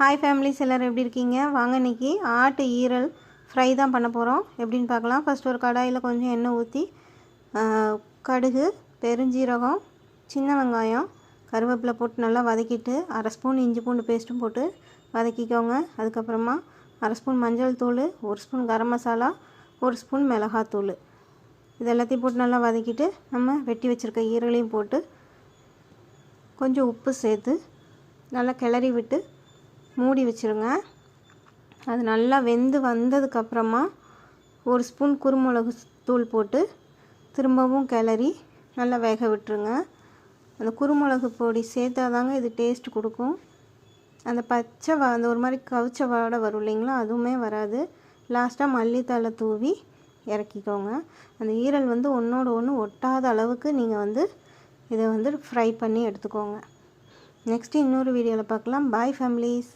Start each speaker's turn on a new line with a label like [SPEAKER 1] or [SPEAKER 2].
[SPEAKER 1] Hi families எல்லோரும் எப்படி இருக்கீங்க? வாங்க இன்றைக்கி ஆட்டு ஈரல் ஃப்ரை தான் பண்ண போகிறோம் எப்படின்னு பார்க்கலாம். ஃபஸ்ட் ஒரு கடாயில் கொஞ்சம் எண்ணெய் ஊற்றி கடுகு பெருஞ்சீரகம் சின்ன வெங்காயம் கருவேப்பிலை போட்டு நல்லா வதக்கிட்டு அரை ஸ்பூன் இஞ்சி பூண்டு பேஸ்ட்டும் போட்டு வதக்கிக்கோங்க. அதுக்கப்புறமா அரை ஸ்பூன் மஞ்சள் தூள் ஒரு ஸ்பூன் கரம் மசாலா ஒரு ஸ்பூன் மிளகாத்தூள் இது எல்லாத்தையும் போட்டு நல்லா வதக்கிட்டு நம்ம வெட்டி வச்சுருக்க ஈரலையும் போட்டு கொஞ்சம் உப்பு சேர்த்து நல்லா கிளறி விட்டு மூடி வச்சுருங்க. அது நல்லா வெந்து வந்ததுக்கப்புறமா ஒரு ஸ்பூன் குருமிளகு தூள் போட்டு திரும்பவும் கிளறி நல்லா வேக விட்டுருங்க. அந்த குருமிளகு பொடி சேர்த்தா தாங்க இது டேஸ்ட் கொடுக்கும். அந்த பச்சை வா அந்த ஒரு மாதிரி கவிச்ச வாடை வரும் இல்லைங்களா அதுவுமே வராது. லாஸ்ட்டாக மல்லித்தலை தூவி இறக்கிக்கோங்க. அந்த ஈரல் வந்து ஒன்றோட ஒன்று ஒட்டாத அளவுக்கு நீங்கள் வந்து இதை வந்து ஃப்ரை பண்ணி எடுத்துக்கோங்க. நெக்ஸ்ட்டு இன்னொரு வீடியோவில் பார்க்கலாம். பாய் ஃபேமிலிஸ்